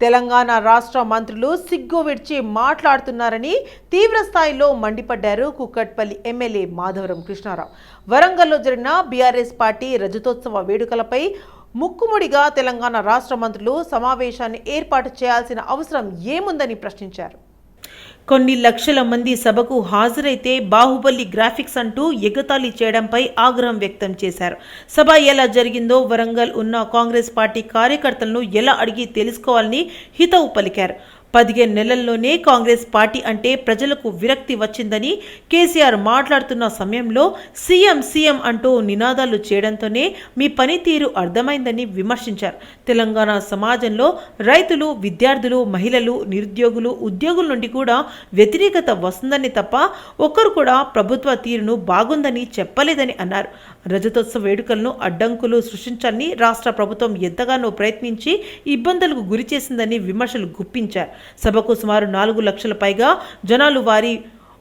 తెలంగాణ రాష్ట్ర మంత్రులు సిగ్గు విడిచి మాట్లాడుతున్నారని తీవ్ర స్థాయిలో మండిపడ్డారు కుక్కట్పల్లి ఎమ్మెల్యే మాధవరం కృష్ణారావు. వరంగల్లో జరిగిన బీఆర్ఎస్ పార్టీ రజతోత్సవ వేడుకలపై ముక్కుముడిగా తెలంగాణ రాష్ట్ర మంత్రులు సమావేశాన్ని ఏర్పాటు చేయాల్సిన అవసరం ఏముందని ప్రశ్నించారు. కొన్ని లక్షల మంది సభకు హాజరైతే బాహుబలి గ్రాఫిక్స్ అంటూ ఎగతాళి చేయడంపై ఆగ్రహం వ్యక్తం చేశారు. సభ ఎలా జరిగిందో వరంగల్ ఉన్న కాంగ్రెస్ పార్టీ కార్యకర్తలను ఎలా అడిగి తెలుసుకోవాలని హితవు పలికారు. పదిహేను నెలల్లోనే కాంగ్రెస్ పార్టీ అంటే ప్రజలకు విరక్తి వచ్చిందని కేసీఆర్ మాట్లాడుతున్న సమయంలో సీఎం సీఎం అంటూ నినాదాలు చేయడంతోనే మీ పనితీరు అర్థమైందని విమర్శించారు. తెలంగాణ సమాజంలో రైతులు విద్యార్థులు మహిళలు నిరుద్యోగులు ఉద్యోగుల నుండి కూడా వ్యతిరేకత వస్తుందని తప్ప ఒక్కరు కూడా ప్రభుత్వ తీరును బాగుందని చెప్పలేదని అన్నారు. రజతోత్సవ వేడుకలను అడ్డంకులు సృష్టించాలని రాష్ట్ర ప్రభుత్వం ఎంతగానో ప్రయత్నించి ఇబ్బందులకు గురి చేసిందని విమర్శలు గుప్పించారు. సభకు సుమారు నాలుగు లక్షల పైగా జనాలు వారి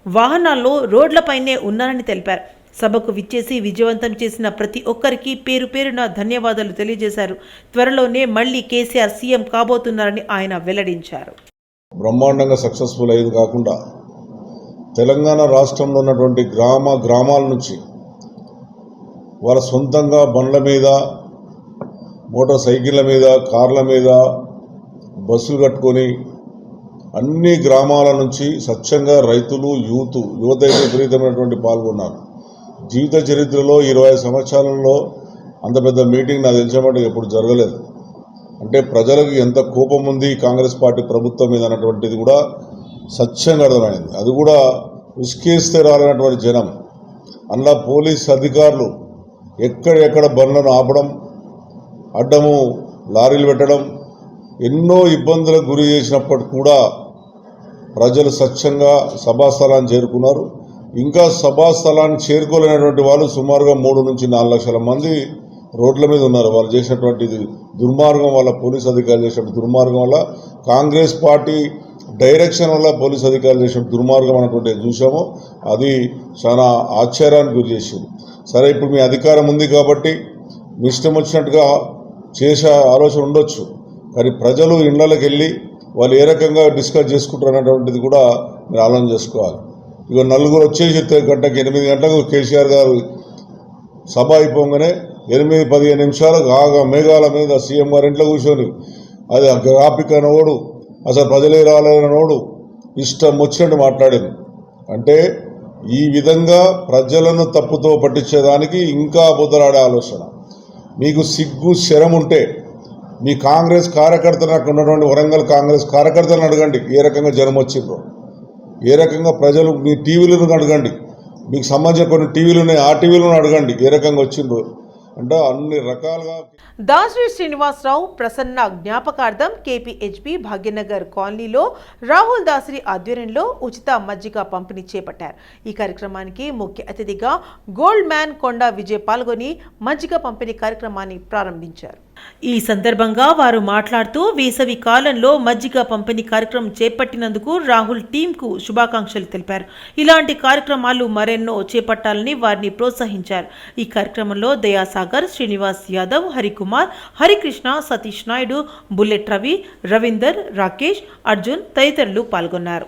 వాహనాల్లో రోడ్లపైనే ఉన్నారని తెలిపారు. సభకు విచ్చేసి విజయవంతం చేసిన ప్రతి ఒక్కరికి పేరు పేరున ధన్యవాదాలు తెలియజేశారు. త్వరలోనే మళ్ళీ కేసీఆర్ సీఎం కాబోతున్నారని ఆయన వెల్లడించారు. బ్రహ్మాండంగా సక్సెస్ఫుల్ అయ్యేది కాకుండా తెలంగాణ రాష్ట్రంలో ఉన్నటువంటి గ్రామ గ్రామాల నుంచి వాళ్ళ సొంతంగా బండ్ల మీద మోటార్ సైకిళ్ళ మీద కార్ల మీద బస్సులు కట్టుకొని అన్ని గ్రామాల నుంచి స్వచ్ఛంగా రైతులు యూత్ యువత అయితే విపరీతమైనటువంటి పాల్గొన్నారు. జీవిత చరిత్రలో ఇరవై సంవత్సరాలలో అంత పెద్ద మీటింగ్ నాకు తెలిసిన ఎప్పుడు జరగలేదు. అంటే ప్రజలకు ఎంత కోపం ఉంది కాంగ్రెస్ పార్టీ ప్రభుత్వం మీద అన్నటువంటిది కూడా సత్యంగా అర్థమైంది. అది కూడా ఉసుకేస్తే రాలైనటువంటి జనం. అందులో పోలీస్ అధికారులు ఎక్కడెక్కడ బండ్లను ఆపడం అడ్డము లారీలు పెట్టడం ఎన్నో ఇబ్బందులకు గురి చేసినప్పటికి కూడా ప్రజలు స్వచ్ఛంగా సభాస్థలాన్ని చేరుకున్నారు. ఇంకా సభాస్థలాన్ని చేరుకోలేనటువంటి వాళ్ళు సుమారుగా మూడు నుంచి నాలుగు లక్షల మంది రోడ్ల మీద ఉన్నారు. వాళ్ళు చేసినటువంటి దుర్మార్గం వల్ల పోలీస్ అధికారులు చేసిన దుర్మార్గం వల్ల కాంగ్రెస్ పార్టీ డైరెక్షన్ వల్ల పోలీస్ అధికారులు చేసిన దుర్మార్గం అనేటువంటి చూసాము అది చాలా ఆశ్చర్యానికి గురి చేసింది. సరే ఇప్పుడు మీ అధికారం ఉంది కాబట్టి మీ ఇష్టం వచ్చినట్టుగా చేసే ఆలోచన ఉండొచ్చు. కానీ ప్రజలు ఇళ్ళకి వెళ్ళి వాళ్ళు ఏ రకంగా డిస్కస్ చేసుకుంటారు అనేటువంటిది కూడా మీరు ఆలోచన చేసుకోవాలి. ఇక నలుగురు వచ్చేసి గంటకి ఎనిమిది గంటలకు కేసీఆర్ గారు సభ అయిపోగానే ఎనిమిది పదిహేను నిమిషాలు ఆగా మేఘాల మీద సీఎం గారి ఇంట్లో కూర్చొని అది ఆ గ్రాఫిక్ అనోడు అసలు ప్రజలే రాలేనోడు ఇష్టం వచ్చినట్టు మాట్లాడింది. అంటే ఈ విధంగా ప్రజలను తప్పుతో పట్టించేదానికి ఇంకా బుద్ధలాడే ఆలోచన. మీకు సిగ్గు శరం ఉంటే మీ కాంగ్రెస్ కార్యకర్తలు అక్కడ ఉన్నటువంటి వరంగల్ కాంగ్రెస్ కార్యకర్తలను అడగండి ఏ రకంగా జనం వచ్చిండ్రో ఏ రకంగా ప్రజలు మీ టీవీలను అడగండి. మీకు సంబంధించిన కొన్ని టీవీలు ఉన్నాయి ఆ టీవీలను అడగండి ఏ రకంగా వచ్చిందో. అంటే అన్ని రకాలుగా దాసరి శ్రీనివాసరావు ప్రసన్న జ్ఞాపకార్థం కేపీహెచ్పి భాగ్యనగర్ కాలనీలో రాహుల్ దాసరి ఆధ్వర్యంలో ఉచిత మజ్జిగ పంపిణీ చేపట్టారు. ఈ కార్యక్రమానికి ముఖ్య అతిథిగా గోల్డ్ మ్యాన్ కొండ విజయ్ పాల్గొని మజ్జిగ పంపిణీ కార్యక్రమాన్ని ప్రారంభించారు. ఈ సందర్భంగా వారు మాట్లాడుతూ వేసవి కాలంలో మజ్జిగ పంపిణీ కార్యక్రమం చేపట్టినందుకు రాహుల్ టీంకు శుభాకాంక్షలు తెలిపారు. ఇలాంటి కార్యక్రమాలు మరెన్నో చేపట్టాలని వారిని ప్రోత్సహించారు. ఈ కార్యక్రమంలో దయాసాగర్ శ్రీనివాస్ యాదవ్ హరికుమార్ హరికృష్ణ సతీష్ నాయుడు బుల్లెట్ రవి రవీందర్ రాకేష్ అర్జున్ తదితరులు పాల్గొన్నారు.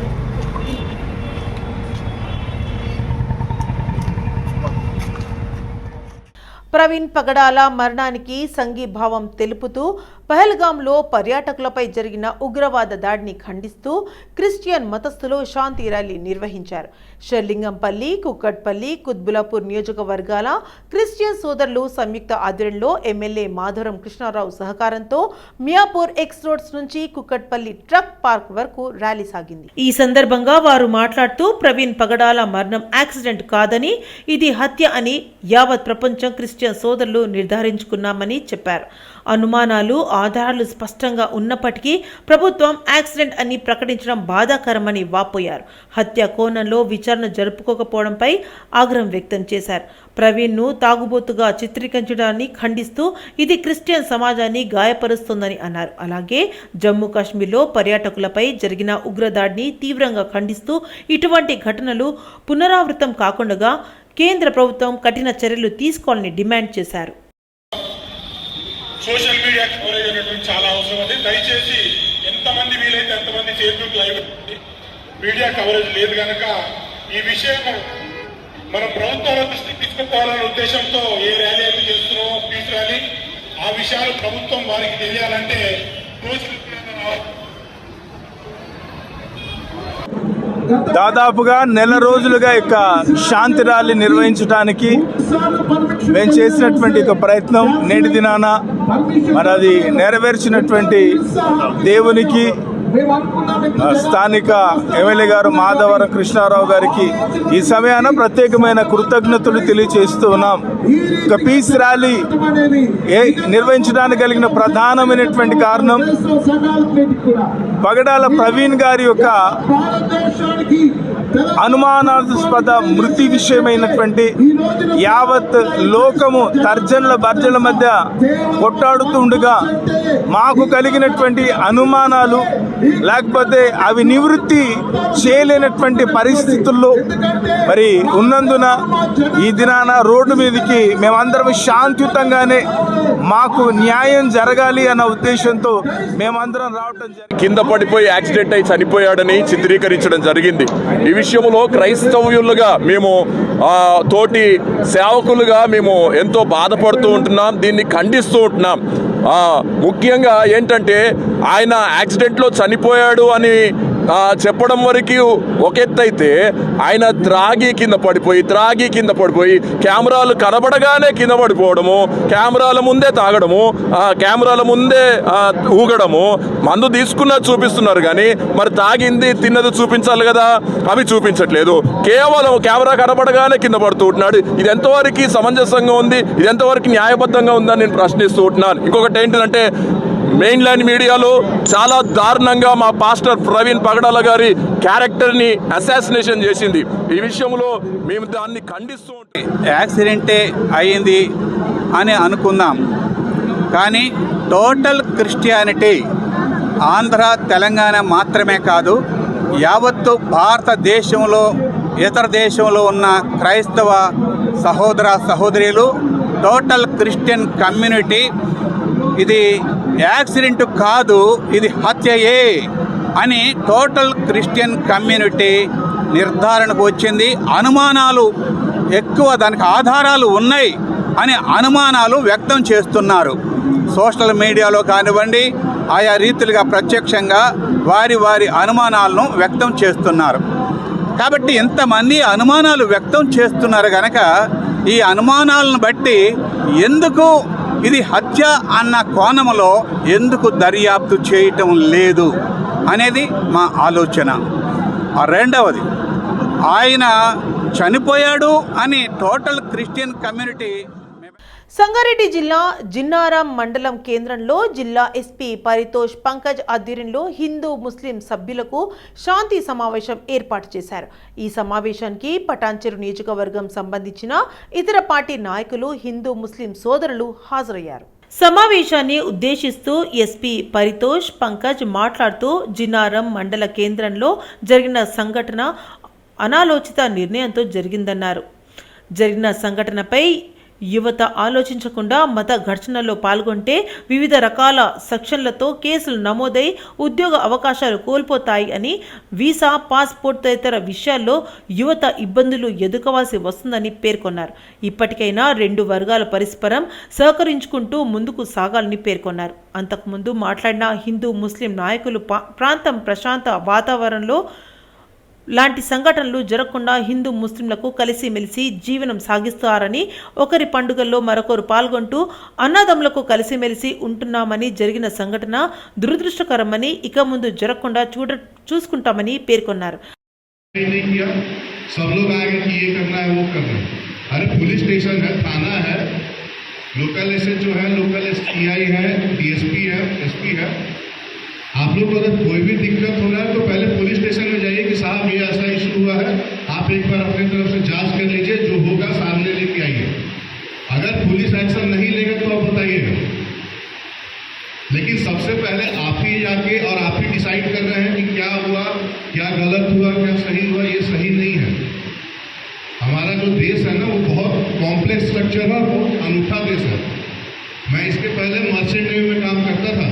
ప్రవీణ్ పగడాల మరణానికి సంఘీభావం తెలుపుతూ పహల్గాంలో పర్యాటకులపై జరిగిన ఉగ్రవాద దాడిని ఖండిస్తూ క్రిస్టియన్ మతస్థులు శాంతి ర్యాలీ నిర్వహించారు. షర్లింగంపల్లి కుక్కట్పల్లి కుత్బులాపూర్ నియోజకవర్గాల క్రిస్టియన్ సోదరులు సంయుక్త ఆధ్వర్యంలో ఎమ్మెల్యే మాధవరం కృష్ణారావు సహకారంతో మియాపూర్ ఎక్స్ రోడ్స్ నుంచి కుక్కట్పల్లి ట్రక్ పార్క్ వరకు ర్యాలీ సాగింది. ఈ సందర్భంగా వారు మాట్లాడుతూ ప్రవీణ్ పగడాల మరణం యాక్సిడెంట్ కాదని ఇది హత్య అని యావత్ ప్రపంచం క్రిస్టియన్ సోదరులు నిర్ధారించుకున్నామని చెప్పారు. అనుమానాలు ఆధారాలు స్పష్టంగా ఉన్నప్పటికీ ప్రభుత్వం యాక్సిడెంట్ అని ప్రకటించడం బాధాకరమని వాపోయారు. హత్య కోణంలో విచారణ జరుపుకోకపోవడంపై ఆగ్రహం వ్యక్తం చేశారు. ప్రవీణ్ను తాగుబోతుగా చిత్రీకరించడాన్ని ఖండిస్తూ ఇది క్రిస్టియన్ సమాజాన్ని గాయపరుస్తోందని అన్నారు. అలాగే జమ్మూ కాశ్మీర్లో పర్యాటకులపై జరిగిన ఉగ్రదాడిని తీవ్రంగా ఖండిస్తూ ఇటువంటి ఘటనలు పునరావృతం కాకుండా కేంద్ర ప్రభుత్వం కఠిన చర్యలు తీసుకోవాలని డిమాండ్ చేశారు. సోషల్ మీడియా కవరేజ్ అనేటువంటి చాలా అవసరం ఉంది. దయచేసి ఎంతమంది వీలైతే ఎంతమంది ఫేస్బుక్ లైవ్ మీడియా కవరేజ్ లేదు కనుక ఈ విషయం మన ప్రభుత్వాల దృష్టికి తీసుకుపోవాలనే ఉద్దేశంతో ఏ ర్యాలీ అయితే చేస్తున్నామో పీస్ ర్యాలీ ఆ విషయాలు ప్రభుత్వం వారికి తెలియాలంటే దాదాపుగా నెల రోజులుగా ఇక శాంతి ర్యాలీ నిర్వహించడానికి మేము చేసినటువంటి ఒక ప్రయత్నం నేటి దినాన మరి అది నెరవేర్చినటువంటి దేవునికి స్థానిక ఎమ్మెల్యే గారు మాధవరం కృష్ణారావు గారికి ఈ సమయాన ప్రత్యేకమైన కృతజ్ఞతలు తెలియజేస్తూ ఉన్నాం. ఒక పీస్ ర్యాలీ ఏ నిర్వహించడానికి కలిగిన ప్రధానమైనటువంటి కారణం పగడాల ప్రవీణ్ గారి యొక్క అనుమానాస్పద మృతి విషయమైనటువంటి యావత్ లోకము తర్జనల భర్జనల మధ్య కొట్టాడుతుండగా మాకు కలిగినటువంటి అనుమానాలు లేకపోతే అవి నివృత్తి చేయలేనటువంటి పరిస్థితుల్లో మరి ఉన్నందున ఈ దినాన రోడ్డు మీదకి మేమందరం శాంతియుతంగానే మాకు న్యాయం జరగాలి అన్న ఉద్దేశంతో మేమందరం రావటం కింద పడిపోయి యాక్సిడెంట్ అయి చనిపోయాడని చిత్రీకరించడం జరిగింది. ఈ విషయంలో క్రైస్తవ్యులుగా మేము తోటి సేవకులుగా మేము ఎంతో బాధపడుతూ ఉంటున్నాం దీన్ని ఖండిస్తూ ఉంటున్నాం. ముఖ్యంగా ఏంటంటే ఆయన యాక్సిడెంట్లో చనిపోయాడు అని చెప్పడం వరకు ఒక ఎత్తైతే ఆయన త్రాగి కింద పడిపోయి త్రాగి కింద పడిపోయి కెమెరాలు కనబడగానే కింద పడిపోవడము కెమెరాల ముందే తాగడము కెమెరాల ముందే ఊగడము మందు తీసుకున్నది చూపిస్తున్నారు కానీ మరి తాగింది తిన్నది చూపించాలి కదా అవి చూపించట్లేదు. కేవలం కెమెరా కనబడగానే కింద పడుతూ ఉంటున్నాడు. ఇది ఎంతవరకు సమంజసంగా ఉంది ఇది ఎంతవరకు న్యాయబద్ధంగా ఉందని నేను ప్రశ్నిస్తూ ఉంటున్నాను. ఇంకొకటి ఏంటంటే మెయిన్ లైన్ మీడియాలో చాలా దారుణంగా మా పాస్టర్ ప్రవీణ్ పగడాల గారి క్యారెక్టర్ని అసాసినేషన్ చేసింది. ఈ విషయంలో మేము దాన్ని ఖండిస్తూ యాక్సిడెంటే అయింది అని అనుకుందాం. కానీ టోటల్ క్రిస్టియానిటీ ఆంధ్ర తెలంగాణ మాత్రమే కాదు యావత్తు భారతదేశంలో ఇతర దేశంలో ఉన్న క్రైస్తవ సహోదర సహోదరులు టోటల్ క్రిస్టియన్ కమ్యూనిటీ ఇది యాక్సిడెంట్ కాదు ఇది హత్యయే అని టోటల్ క్రిస్టియన్ కమ్యూనిటీ నిర్ధారణకు వచ్చింది. అనుమానాలు ఎక్కువ దానికి ఆధారాలు ఉన్నాయి అని అనుమానాలు వ్యక్తం చేస్తున్నారు. సోషల్ మీడియాలో కానివ్వండి ఆయా రీతిలుగా ప్రత్యక్షంగా వారి వారి అనుమానాలను వ్యక్తం చేస్తున్నారు. కాబట్టి ఇంతమంది అనుమానాలు వ్యక్తం చేస్తున్నారు కనుక ఈ అనుమానాలను బట్టి ఎందుకు ఇది హత్య అన్న కోణంలో ఎందుకు దర్యాప్తు చేయటం లేదు అనేది మా ఆలోచన. రెండవది ఆయన చనిపోయాడు అని టోటల్ క్రిస్టియన్ కమ్యూనిటీ సంగారెడ్డి జిల్లా జిన్నారం మండలం కేంద్రంలో జిల్లా ఎస్పీ పరితోష్ పంకజ్ ఆధ్వర్యంలో హిందూ ముస్లిం సభ్యులకు శాంతి సమావేశం ఏర్పాటు చేశారు. ఈ సమావేశానికి పటాన్చెరు నియోజకవర్గం సంబంధించిన ఇతర పార్టీ నాయకులు హిందూ ముస్లిం సోదరులు హాజరయ్యారు. సమావేశాన్ని ఉద్దేశిస్తూ ఎస్పీ పరితోష్ పంకజ్ మాట్లాడుతూ జిన్నారం మండల కేంద్రంలో జరిగిన సంఘటన అనాలోచిత నిర్ణయంతో జరిగిందన్నారు. జరిగిన సంఘటనపై యువత ఆలోచించకుండా మత ఘర్షణలో పాల్గొంటే వివిధ రకాల సెక్షన్లతో కేసులు నమోదై ఉద్యోగ అవకాశాలు కోల్పోతాయి అని వీసా పాస్పోర్ట్ తదితర విషయాల్లో యువత ఇబ్బందులు ఎదుర్కోవాల్సి వస్తుందని పేర్కొన్నారు. ఇప్పటికైనా రెండు వర్గాల పరస్పరం సహకరించుకుంటూ ముందుకు సాగాలని పేర్కొన్నారు. అంతకుముందు మాట్లాడిన హిందూ ముస్లిం నాయకులు పా- ప్రాంతం ప్రశాంత వాతావరణంలో లాంటి సంఘటనలు జరగకుండా హిందూ ముస్లింలకు కలిసిమెలిసి జీవనం సాగిస్తారని ఒకరి పండుగల్లో మరొకరు పాల్గొంటూ అన్నదమ్ములకు కలిసిమెలిసి ఉంటున్నామని జరిగిన సంఘటన దురదృష్టకరమని ఇక ముందు జరగకుండా చూడ చూసుకుంటామని పేర్కొన్నారు ये नहीं किया सब लोग आगे कि ये करना है वो करना है अरे पुलिस स्टेशन है थाना है लोकल एस जो है लोकल एस है डीएसपी है एसपी है आप लोग को अगर कोई भी दिक्कत हो रहा है तो पहले पुलिस स्टेशन में जाइए कि साहब, ये ऐसा इशू हुआ है। आप एक बार अपनी तरफ़ से जाँच कर लीजिए, जो होगा सामने लेके आइए। अगर पुलिस एक्शन नहीं लेगा तो आप बताइएगा लेकिन सबसे पहले आप ही जाके और आप ही डिसाइड कर रहे हैं कि क्या हुआ, क्या गलत हुआ, क्या सही हुआ, ये सही नहीं है। हमारा जो देश है ना, वो बहुत कॉम्प्लेक्स स्ट्रक्चर है बहुत अनूठा देश है। मैं इसके पहले मर्चेंट नेवी में काम करता था।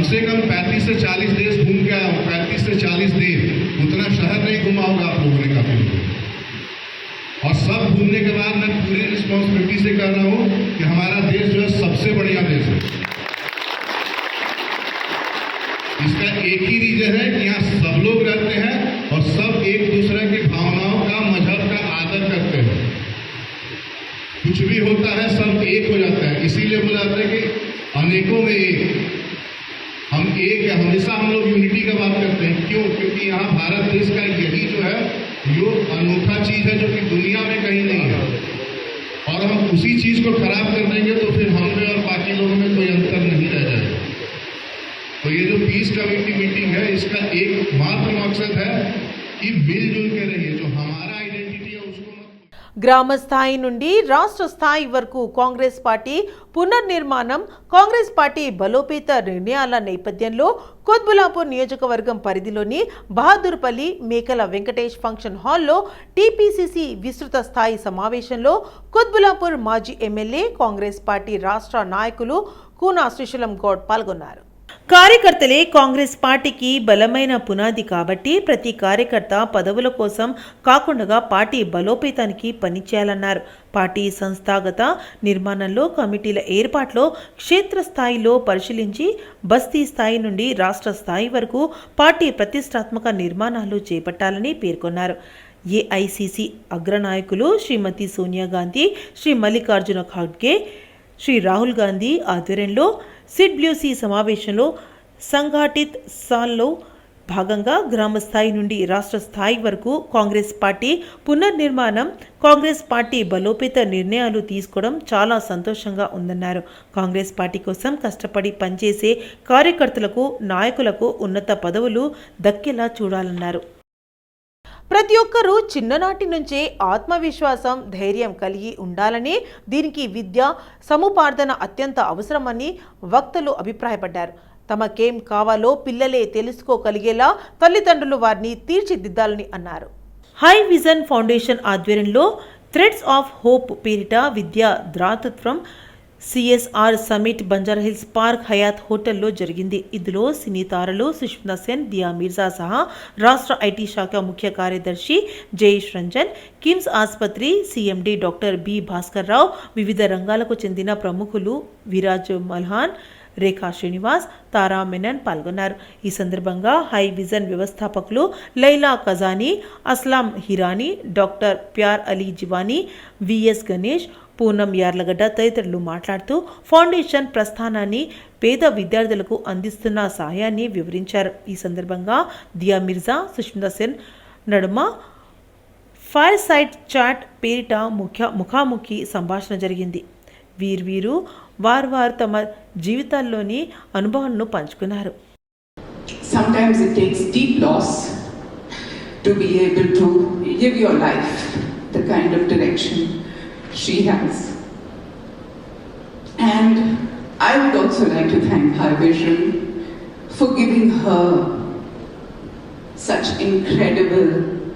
कम से कम 35 से 40 देश घूम के आया हूँ 35 से 40 देश। उतना शहर नहीं घुमा होगा आप लोगों ने काफ़ी और सब घूमने के बाद मैं पूरी रिस्पॉन्सिबिलिटी से कह रहा हूँ कि हमारा देश जो है सबसे बढ़िया देश है। इसका एक ही रीजन है कि यहाँ सब लोग रहते हैं और सब एक दूसरे की भावनाओं का, मज़हब का आदर करते हैं। कुछ भी होता है, सब एक हो जाता है। इसीलिए बोला जाता है कि अनेकों में एक। हम एक है, हमेशा हम लोग यूनिटी का बात करते हैं। क्यों? क्योंकि यहाँ भारत देश का यही जो है, यो अनोखा चीज़ है जो कि दुनिया में कहीं नहीं है। और हम उसी चीज़ को खराब कर देंगे तो फिर हम में और बाकी लोगों में कोई अंतर नहीं रह जाएगा। तो ये जो पीस कमेटी मीटिंग है, इसका एकमात्र मकसद है कि मिलजुल के रहिए। जो हमारा గ్రామ స్థాయి నుండి రాష్ట్ర స్థాయి వరకు కాంగ్రెస్ పార్టీ పునర్నిర్మాణం కాంగ్రెస్ పార్టీ బలోపేత నిర్ణయాల నేపథ్యంలో కుత్బులాపూర్ నియోజకవర్గం పరిధిలోని బహదూర్పల్లి మేకల వెంకటేష్ ఫంక్షన్ హాల్లో టీపీసీసీ విస్తృత స్థాయి సమావేశంలో కుత్బులాపూర్ మాజీ ఎమ్మెల్యే కాంగ్రెస్ పార్టీ రాష్ట్ర నాయకులు కూనా శ్రీశలం గౌడ్ పాల్గొన్నారు. కార్యకర్తలే కాంగ్రెస్ పార్టీకి బలమైన పునాది కాబట్టి ప్రతి కార్యకర్త పదవుల కోసం కాకుండా పార్టీ బలోపేతానికి పనిచేయాలన్నారు. పార్టీ సంస్థాగత నిర్మాణంలో కమిటీల ఏర్పాట్లో క్షేత్రస్థాయిలో పరిశీలించి బస్తీ స్థాయి నుండి రాష్ట్ర స్థాయి వరకు పార్టీ ప్రతిష్టాత్మక నిర్మాణాలు చేపట్టాలని పేర్కొన్నారు. ఏఐసిసి అగ్రనాయకులు శ్రీమతి సోనియా గాంధీ శ్రీ మల్లికార్జున ఖాడ్గే శ్రీ రాహుల్ గాంధీ ఆధ్వర్యంలో సిడ్బ్ల్యూసి సమావేశంలో సంఘటిత్ సాల్లో భాగంగా గ్రామ స్థాయి నుండి రాష్ట్ర స్థాయి వరకు కాంగ్రెస్ పార్టీ పునర్నిర్మాణం కాంగ్రెస్ పార్టీ బలోపేత నిర్ణయాలు తీసుకోవడం చాలా సంతోషంగా ఉందన్నారు. కాంగ్రెస్ పార్టీ కోసం కష్టపడి పనిచేసే కార్యకర్తలకు నాయకులకు ఉన్నత పదవులు దక్కేలా చూడాలన్నారు. ప్రతి ఒక్కరూ చిన్ననాటి నుంచే ఆత్మవిశ్వాసం ధైర్యం కలిగి ఉండాలని దీనికి విద్య సముపార్జన అత్యంత అవసరమని వక్తలు అభిప్రాయపడ్డారు. తమకేం కావాలో పిల్లలే తెలుసుకోగలిగేలా తల్లిదండ్రులు వారిని తీర్చిదిద్దాలని అన్నారు. హై విజన్ ఫౌండేషన్ ఆధ్వర్యంలో థ్రెడ్స్ ఆఫ్ హోప్ పేరిట విద్యా ద్రాతత్వం CSR summit Banjara Hills Park Hyatt హోటల్లో జరిగింది. ఇందులో సినీ తారలు సుష్మితా సెన్ దియా మిర్జా సహా రాష్ట్ర ఐటీ శాఖ ముఖ్య కార్యదర్శి జయేష్ రంజన్ కిమ్స్ ఆసుపత్రి CMD doctor B Bhaskar Rao వివిధ రంగాలకు చెందిన ప్రముఖులు విరాజ్ మల్హాన్ రేఖా శ్రీనివాస్ తారా మెనన్ పాల్గొన్నారు. ఈ సందర్భంగా హై విజన్ వ్యవస్థాపకులు లైలా కజానీ అస్లాం హిరానీ డాక్టర్ ప్యార్ అలీ జివానీ విఎస్ గణేష్ పూనం యార్లగడ్డ తదితరులు మాట్లాడుతూ ఫౌండేషన్ ప్రస్థానాన్ని పేద విద్యార్థులకు అందిస్తున్న సహాయాన్ని వివరించారు. ఈ సందర్భంగా దియా మిర్జా సుష్మితా సెన్ నడుమ ఫైర్ సైడ్ చాట్ పేరిట ముఖ్య ముఖాముఖి సంభాషణ జరిగింది. వీరు వీరు వారు వారు తమ జీవితాల్లోని అనుభవాలను పంచుకున్నారు. Sometimes it takes deep loss to be able to give your life the kind of direction she has. And I would also like to thank High Vision for giving her such incredible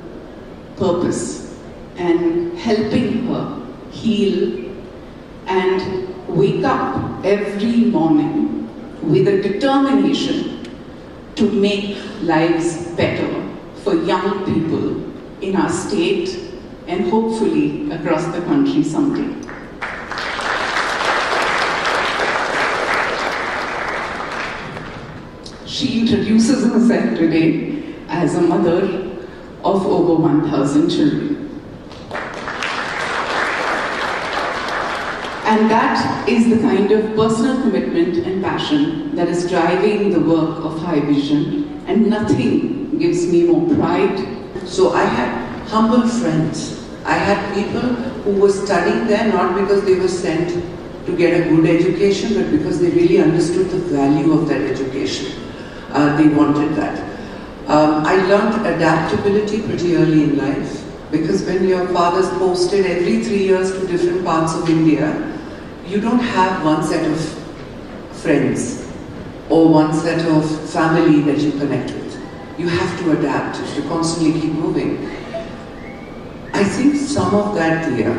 purpose and helping her heal and wake up every morning with a determination to make lives better for young people in our state and hopefully across the country someday. She introduces herself today as a mother of over 1,000 children. And that is the kind of personal commitment and passion that is driving the work of High Vision, and nothing gives me more pride So I had humble friends I had people who were studying there not because they were sent to get a good education, but because they really understood the value of that education. Uh, they wanted that. Um, I learned adaptability pretty early in life because when your father's posted every three years to different parts of India, you don't have one set of friends or one set of family that you connect with. You have to adapt, to constantly keep moving. I think some of that there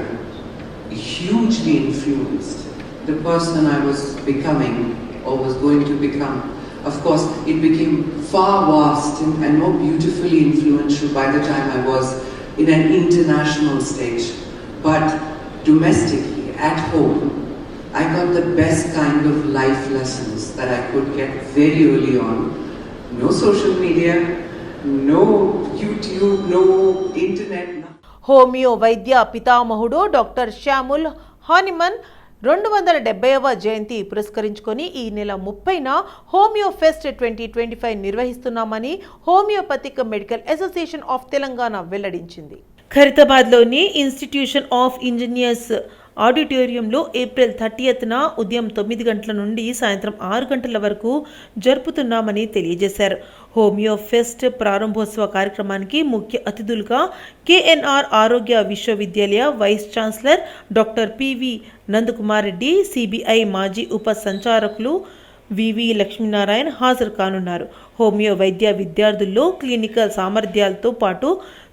hugely influenced the person I was becoming or was going to become. Of course, it became far vast and, and more beautifully influential by the time I was in an international stage. But domestically, at home, I got the best kind of life lessons that I could get very early on. No social media, no YouTube, no internet. Homeo వైద్య పితామహుడు doctor Samuel Hahnemann రెండు వందల డెబ్బైవ జయంతి పురస్కరించుకొని ఈ నెల ముప్పైన homeo fest twenty twenty five నిర్వహిస్తున్నామని homeopathic medical association of Telangana వెల్లడించింది. ఖరితాబాద్లోని ఇన్స్టిట్యూషన్ ఆఫ్ ఇంజనీర్స్ ఆడిటోరియంలో ఏప్రిల్ థర్టీయత్న ఉదయం తొమ్మిది గంటల నుండి సాయంత్రం ఆరు గంటల వరకు జరుపుతున్నామని తెలియజేశారు. హోమియో ఫెస్ట్ ప్రారంభోత్సవ కార్యక్రమానికి ముఖ్య అతిథులుగా కేఎన్ఆర్ ఆరోగ్య విశ్వవిద్యాలయ vice chancellor doctor PV Nandakumar Reddy CBI మాజీ ఉప సంచారకులు వివి లక్ష్మీనారాయణ హాజరు కానున్నారు. హోమియో వైద్య విద్యార్థుల్లో క్లినికల్ సామర్థ్యాలతో పాటు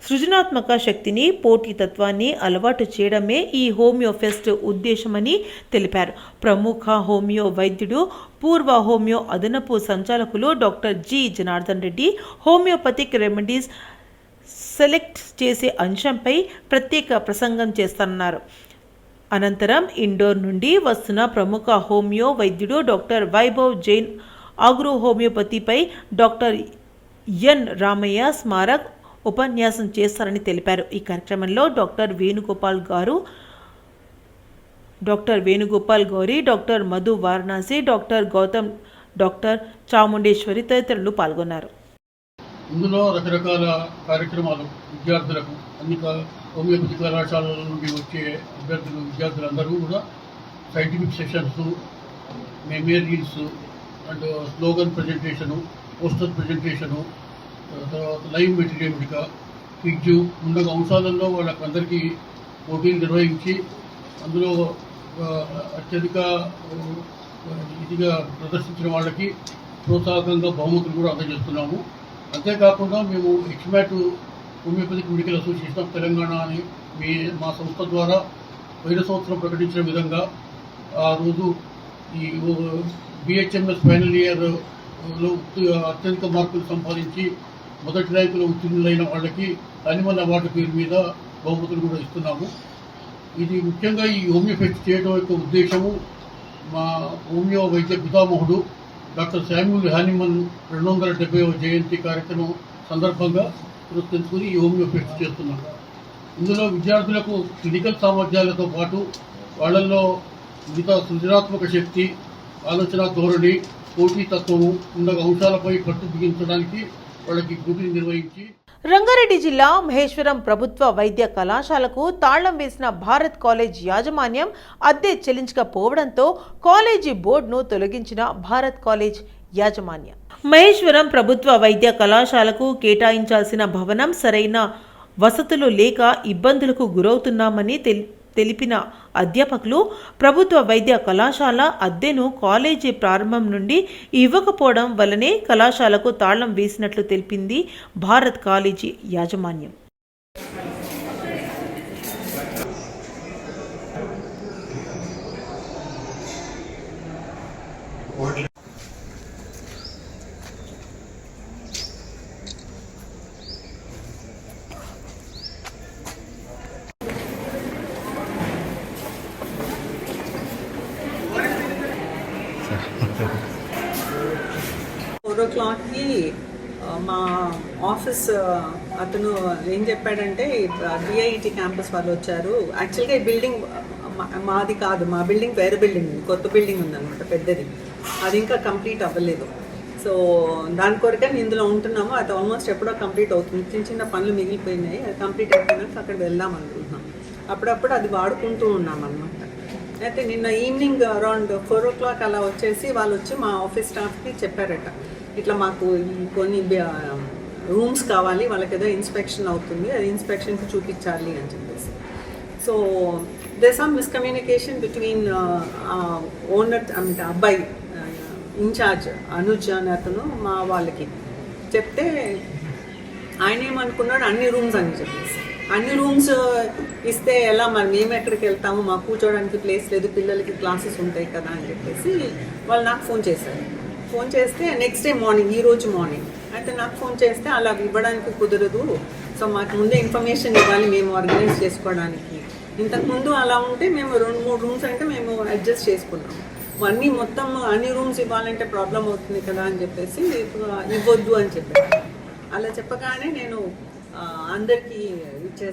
సృజనాత్మక శక్తిని పోటీతత్వాన్ని అలవాటు చేయడమే ఈ హోమియో ఫెస్ట్ ఉద్దేశమని తెలిపారు. ప్రముఖ హోమియో వైద్యుడు పూర్వ హోమియో అదనపు సంచాలకులు doctor G. Janardhan Reddy homeopathic remedies select చేసే అంశంపై ప్రత్యేక ప్రసంగం చేస్తున్నారు అనంతరం ఇండోర్ నుండి వస్తున్న ప్రముఖ హోమియో వైద్యుడు డాక్టర్ వైభవ్ జైన్ ఆగ్రో హోమియోపతిపై డాక్టర్ ఎన్ రామయ్య స్మారక్ ఉపన్యాసం చేస్తారని తెలిపారు. ఈ కార్యక్రమంలో డాక్టర్ వేణుగోపాల్ గారు doctor Venugopal Gowri doctor Madhu Varanasi doctor Gautam doctor Chamundeshwari తదితరులు పాల్గొన్నారు. ఇందులో రకరకాల కార్యక్రమాలు విద్యార్థులకు అన్ని హోమియోపతి కళాశాలల నుండి వచ్చే అభ్యర్థులు విద్యార్థులందరూ కూడా scientific sessions memorials and slogan presentation poster presentation తర్వాత లైవ్ మెటీరియల్గా క్విజ్ ఉండగ అంశాలలో వాళ్ళకందరికీ పోటీలు నిర్వహించి అందులో అత్యధిక ఇదిగా ప్రదర్శించిన వాళ్ళకి ప్రోత్సాహకంగా బహుమతులు కూడా అందజేస్తున్నాము. అంతేకాకుండా మేము ఎక్స్మాట్ homeopathic medical association of Telangana అని మీ మా సంస్థ ద్వారా పోయిన సంవత్సరం ప్రకటించిన విధంగా ఆ రోజు ఈ బిహెచ్ఎంఎస్ ఫైనల్ ఇయర్లో అత్యధిక మార్కులు సంపాదించి మొదటి ర్యాంకులో ఉత్తీర్ణులైన వాళ్ళకి అనిమల్ అవార్డు పేరు మీద బహుమతులు కూడా ఇస్తున్నాము. ఇది ముఖ్యంగా ఈ హోమియోపతి చేయడం యొక్క ఉద్దేశము మా హోమియో వైద్య పితామహుడు డాక్టర్ శామ్యూల్ హానిమన్ రెండు వందల డెబ్బైవ జయంతి కార్యక్రమం సందర్భంగా పురస్కరించుకుని ఈ హోమియోపతి చేస్తున్నాం. ఇందులో విద్యార్థులకు క్లినికల్ సామర్థ్యాలతో పాటు వాళ్ళల్లో మిగతా సృజనాత్మక శక్తి ఆలోచన ధోరణి పోటీతత్వము ఉన్న అంశాలపై పట్టు బిగించడానికి వాళ్ళకి పోటీలు నిర్వహించి రంగారెడ్డి జిల్లా మహేశ్వరం ప్రభుత్వ వైద్య కళాశాలకు తాళం వేసిన భారత్ కాలేజ్ యాజమాన్యం అద్దె చెల్లించకపోవడంతో కాలేజీ బోర్డును తొలగించిన భారత్ కాలేజ్ యాజమాన్యం. మహేశ్వరం ప్రభుత్వ వైద్య కళాశాలకు కేటాయించాల్సిన భవనం సరైన వసతులు లేక ఇబ్బందులకు గురవుతున్నామని తెలి తెలిపిన అధ్యాపకులు ప్రభుత్వ వైద్య కళాశాల అద్దెను కాలేజీ ప్రారంభం నుండి ఇవ్వకపోవడం వల్లనే కళాశాలకు తాళం వేసినట్లు తెలిపింది భారత్ కాలేజీ యాజమాన్యం ఫోర్ ఓ క్లాక్కి ఆ, మా ఆఫీస్ uh, అతను ఏం చెప్పాడంటే బిఐటి క్యాంపస్ వాళ్ళు వచ్చారు. యాక్చువల్గా ఈ బిల్డింగ్ మా- మాది కాదు. మా బిల్డింగ్ వేరే బిల్డింగ్ ఉంది. కొత్త బిల్డింగ్ ఉందన్నమాట పెద్దది. అది ఇంకా కంప్లీట్ అవ్వలేదు. సో దాని కొరకే నేను ఇందులో ఉంటున్నాము. అది ఆల్మోస్ట్ ఎప్పుడో కంప్లీట్ అవుతుంది. చిన్న చిన్న పనులు మిగిలిపోయినాయి. అది కంప్లీట్ అయిపోయినాక అక్కడ వెళ్దాం అనుకుంటున్నాం. అప్పుడప్పుడు అది వాడుకుంటూ ఉన్నాం అనమాట అయితే నిన్న evening around four o'clock అలా వచ్చేసి వాళ్ళు వచ్చి మా ఆఫీస్ స్టాఫ్కి చెప్పారట. ఇట్లా మాకు కొన్ని రూమ్స్ కావాలి వాళ్ళకి ఏదో ఇన్స్పెక్షన్ అవుతుంది అది ఇన్స్పెక్షన్కి చూపించాలి అని చెప్పేసి. So they some miscommunication between owner అంటే అబ్బాయి uh, ఇన్ఛార్జ్ అనుజ్ అని అతను మా వాళ్ళకి. చెప్తే ఆయన ఏమనుకున్నాడు అన్ని రూమ్స్ అని చెప్పేసి. అన్ని రూమ్స్ ఇస్తే ఎలా మరి మేము ఎక్కడికి వెళ్తాము మాకు కూర్చోవడానికి ప్లేస్ లేదు పిల్లలకి క్లాసెస్ ఉంటాయి కదా అని చెప్పేసి వాళ్ళు నాకు ఫోన్ చేశారు. ఫోన్ చేస్తే నెక్స్ట్ డే మార్నింగ్ ఈ రోజు మార్నింగ్ అయితే నాకు ఫోన్ చేస్తే అలా ఇవ్వడానికి కుదరదు. సో మాకు ముందే ఇన్ఫర్మేషన్ ఇవ్వాలి మేము ఆర్గనైజ్ చేసుకోవడానికి. ఇంతకుముందు అలా ఉంటే మేము రెండు మూడు రూమ్స్ అంటే మేము అడ్జస్ట్ చేసుకున్నాం. అన్నీ మొత్తం అన్ని రూమ్స్ ఇవ్వాలంటే ప్రాబ్లం అవుతుంది కదా అని చెప్పేసి ఇవ్వద్దు అని చెప్పారు. అలా చెప్పగానే నేను అందరికీ ఇచ్చేసి